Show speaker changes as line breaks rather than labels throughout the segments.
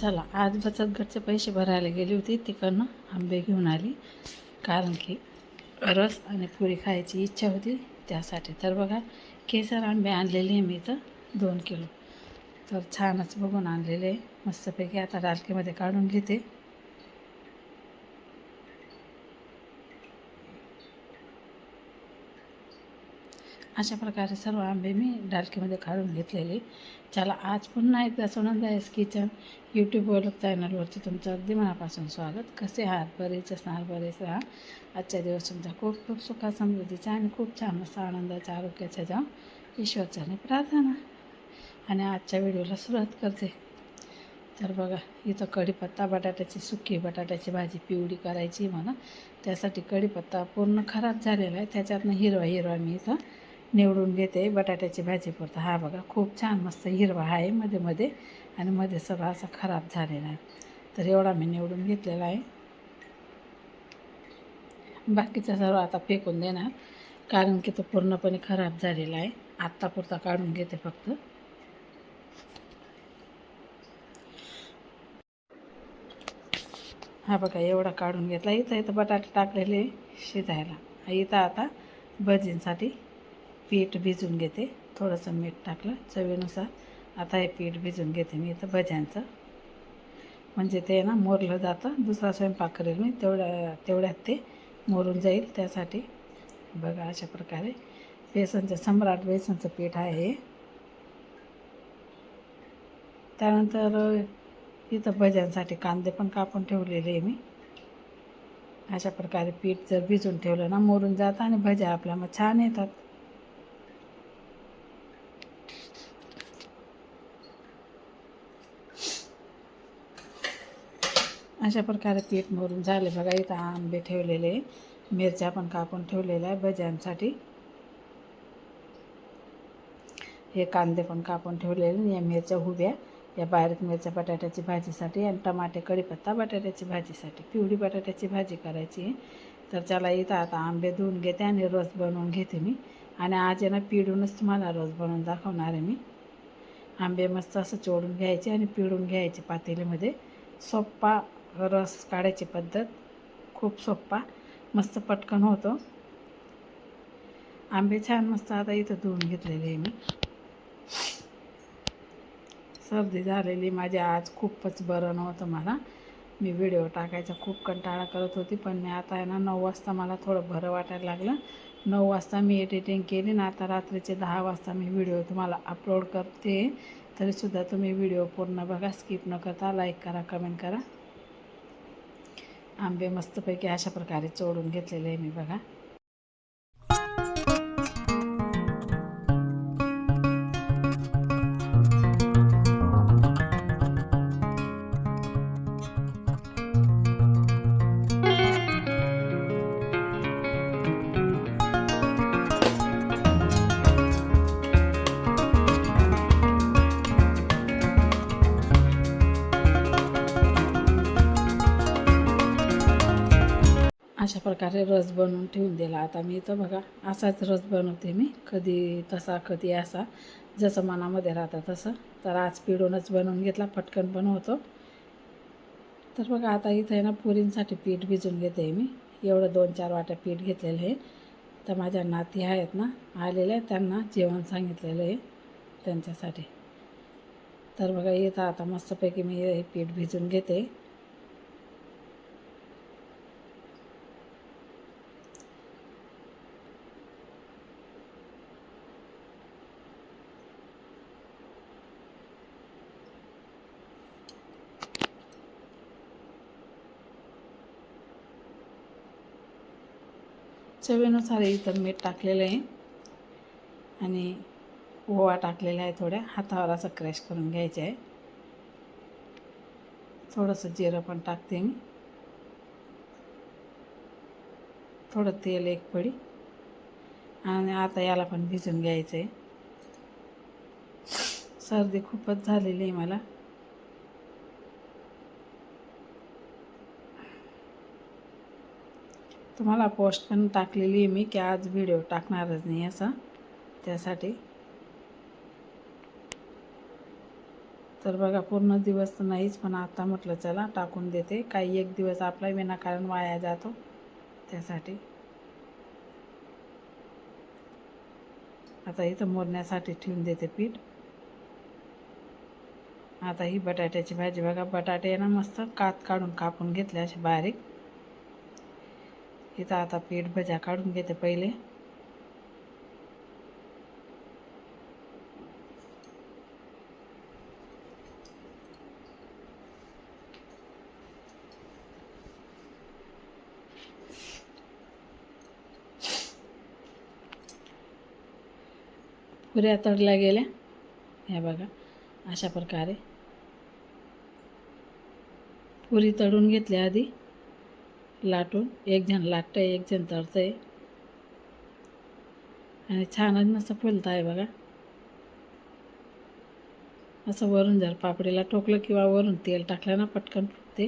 चला आज बचत गटचे पैसे भरायला गेली होती तिकडनं आंबे घेऊन आली. कारण की रस आणि पुरी खायची इच्छा होती त्यासाठी तर बघा केसर आंबे आणलेले आहे मी तर दोन किलो. तर छानच बघून आणलेले आहे. मस्तपैकी आता डालकीमध्ये काढून घेते. अशा प्रकारे सर्व आंबे मी डालकीमध्ये काढून घेतलेले. चला आज पुन्हा एकदा सोनंदायस किचन यूट्यूबवर चॅनलवरती तुमचं अगदी मनापासून स्वागत. कसे आहात? बरेच असणार बरेच राहा. आजच्या दिवस तुमचा खूप खूप सुखा समृद्धीचा आणि खूप छान असा आनंदाच्या आरोग्याच्या जाऊ ईश्वरच्याने प्रार्थना. आणि आजच्या व्हिडिओला सुरुवात करते. तर बघा इथं कढीपत्ता बटाट्याची सुकी बटाट्याची भाजी पिवळी करायची म्हणा. त्यासाठी कढीपत्ता पूर्ण खराब झालेला आहे. त्याच्यातनं हिरवा हिरवा मी इथं निवडून घेते. बटाट्याची भाजी पुरता. हा बघा खूप छान मस्त हिरवा आहे मध्ये मध्ये आणि मध्ये सगळा असा खराब झालेला आहे. तर एवढा मी निवडून घेतलेला आहे. बाकीचा सर्व आता फेकून देणार कारण की तो पूर्णपणे खराब झालेला आहे. आत्तापुरता काढून घेते फक्त. हा बघा एवढा काढून घेतला. इथं इथं बटाटे टाकलेले शिजायला. इथं आता भजींसाठी पीठ भिजून घेते. थोडंसं मीठ टाकलं चवीनुसार. आता हे पीठ भिजून घेते मी इथं भज्यांचं. म्हणजे ते ना मोरलं जातं. दुसरा स्वयंपाक करेल मी. तेवढ्या तेवढ्यात ते मोरून जाईल त्यासाठी. बघा अशा प्रकारे. बेसनचं सम्राट बेसनचं पीठ आहे. हे त्यानंतर इथं भज्यांसाठी कांदे पण कापून ठेवलेले आहे मी. अशा प्रकारे पीठ जर भिजून ठेवलं ना मोरून जातं आणि भज्या आपल्या मग छान येतात. अशा प्रकारे पीठ मोरून झाले. बघा इथं आंबे ठेवलेले मिरच्या पण कापून ठेवलेल्या आहे भज्यांसाठी. हे कांदे पण कापून ठेवलेले या मिरच्या उभ्या या बारीक मिरच्या बटाट्याची भाजीसाठी आणि टमाटे कढीपत्ता बटाट्याची भाजीसाठी. पिवळी बटाट्याची भाजी करायची आहे. तर त्याला इथं आता आंबे धुवून घेते आणि रस बनवून घेते मी. आणि आज यांना ना पिळूनच तुम्हाला रस बनवून दाखवणार आहे मी. आंबे मस्त असं चोडून घ्यायचे आणि पिळून घ्यायचे पातेलीमध्ये सोप्पा रस काढायची पद्धत खूप सोप्पा मस्त पटकन होतो. आंबे छान मस्त आता इथं धुवून घेतलेले आहे मी. सर्दी झालेली माझी आज खूपच बरं नव्हतं मला. मी व्हिडिओ टाकायचा खूप कंटाळा करत होती पण मी आता आहे ना नऊ वाजता मला थोडं बरं वाटायला लागलं. नऊ वाजता मी एडिटिंग केली ना आता रात्रीचे दहा वाजता मी व्हिडिओ तुम्हाला अपलोड करते. तरीसुद्धा तुम्ही व्हिडिओ पूर्ण बघा स्किप न करता लाईक करा कमेंट करा. आंबे मस्तपैकी अशा प्रकारे चोडून घेतलेले आहे मी बघा. अशा प्रकारे रस बनवून ठेवून दिला. आता मी इथं बघा असाच रस बनवते मी. कधी तसा कधी असा. जसं मनामध्ये राहतं तसं. तर आज पिढूनच बनवून घेतला. पटकन पण होतो. तर बघा आता इथं आहे ना पुरींसाठी पीठ भिजून घेते मी. एवढं दोन चार वाट्या पीठ घेतलेलं आहे. तर माझ्या नाती आहेत ना आलेल्या त्यांना जेवण सांगितलेलं आहे त्यांच्यासाठी. तर बघा इथं आता मस्तपैकी मी हे पीठ भिजून घेते. चवीनुसार इथं मीठ टाकलेलं आहे. आणि ओवा टाकलेला आहे थोड्या. हातावर असं क्रॅश करून घ्यायचं आहे. थोडंसं जिरं पण टाकते मी. थोडं तेल एक पडी आणि आता याला पण भिजून घ्यायचं आहे. सर्दी खूपच झालेली आहे मला. तुम्हाला पोस्ट पण टाकलेली आहे मी की आज व्हिडिओ टाकणारच नाही असा. त्यासाठी. तर बघा पूर्ण दिवस तर नाहीच पण आता म्हटलं चला टाकून देते. काही एक दिवस आपला विनाकारण वाया जातो. त्यासाठी. आता इथं मोरण्यासाठी ठेवून देते पीठ. आता ही बटाट्याची भाजी बघा बटाटे ना मस्त कात काढून कापून घेतले असे बारीक. इथं आता पीठ भज्या काढून घेते पहिले. पुऱ्या तळल्या गेल्या. ह्या बघा अशा प्रकारे. पुरी तळून घेतली आधी. लाटून एकजण लाटतं एक एकजण तळतं आहे आणि छानच मस्त फुलतं आहे बघा. असं वरून जर पापडीला टोकलं किंवा वरून तेल टाकलं ना पटकन फुटते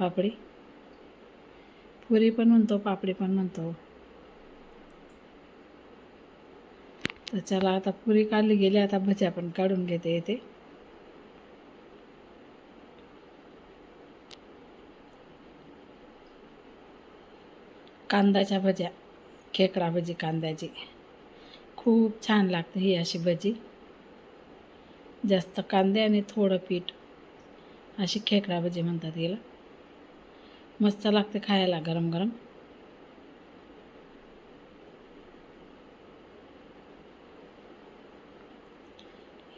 पापडी. पुरी पण म्हणतो पापडी पण म्हणतो. तर चला आता पुरी काढली गेली आता भज्या पण काढून घेते येते कांद्याच्या भज्या खेकडा भजी कांद्याची. खूप छान लागते ही अशी भजी. जास्त कांदे आणि थोडं पीठ अशी खेकडा भजी म्हणतात हिला. मस्त लागते खायला गरम गरम.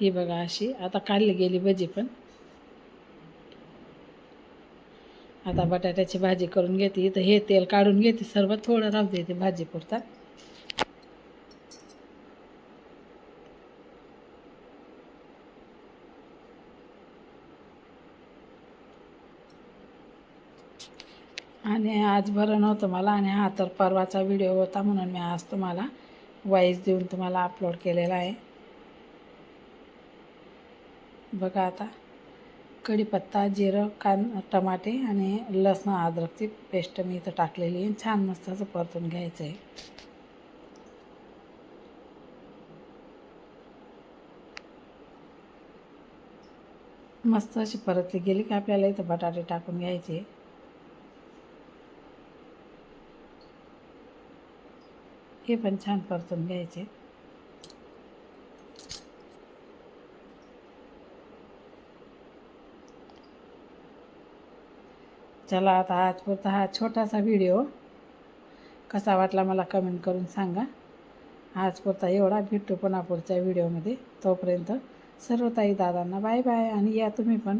ही बघा अशी आता काढली गेली भजी पण. आता बटाट्याची भाजी करून घेते. इथं हे तेल काढून घेते. सर्व थोडं राहू देते भाजी पुरता आणि आज बरं नव्हतं मला आणि हा तर परवाचा व्हिडिओ होता म्हणून मी आज तुम्हाला वॉईस देऊन तुम्हाला अपलोड केलेला आहे. बघा आता. कढीपत्ता जिरं कान टमाटे आणि लसण अद्रकची पेस्ट मी इथं टाकलेली आहे. छान मस्त असं परतून घ्यायचं आहे मस्त अशी परतली गेली की आपल्याला इथं बटाटे टाकून घ्यायचे. हे पण छान परतून घ्यायचे. चला आता आजपुरता हा छोटासा व्हिडिओ कसा वाटला मला कमेंट करून सांगा. आजपुरता एवढा भेटतो पुन्हा पुढच्या व्हिडिओमध्ये तोपर्यंत सर्व ताई दादांना बाय बाय आणि या तुम्ही पण.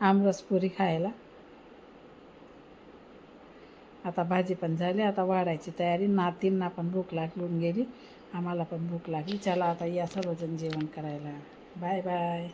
आमरसपुरी खायला. आता भाजी पण झाली आता वाढायची तयारी. नातींना पण भूक लागून गेली आम्हाला पण भूक लागली. चला आता या सर्वजण जेवण करायला. Bye bye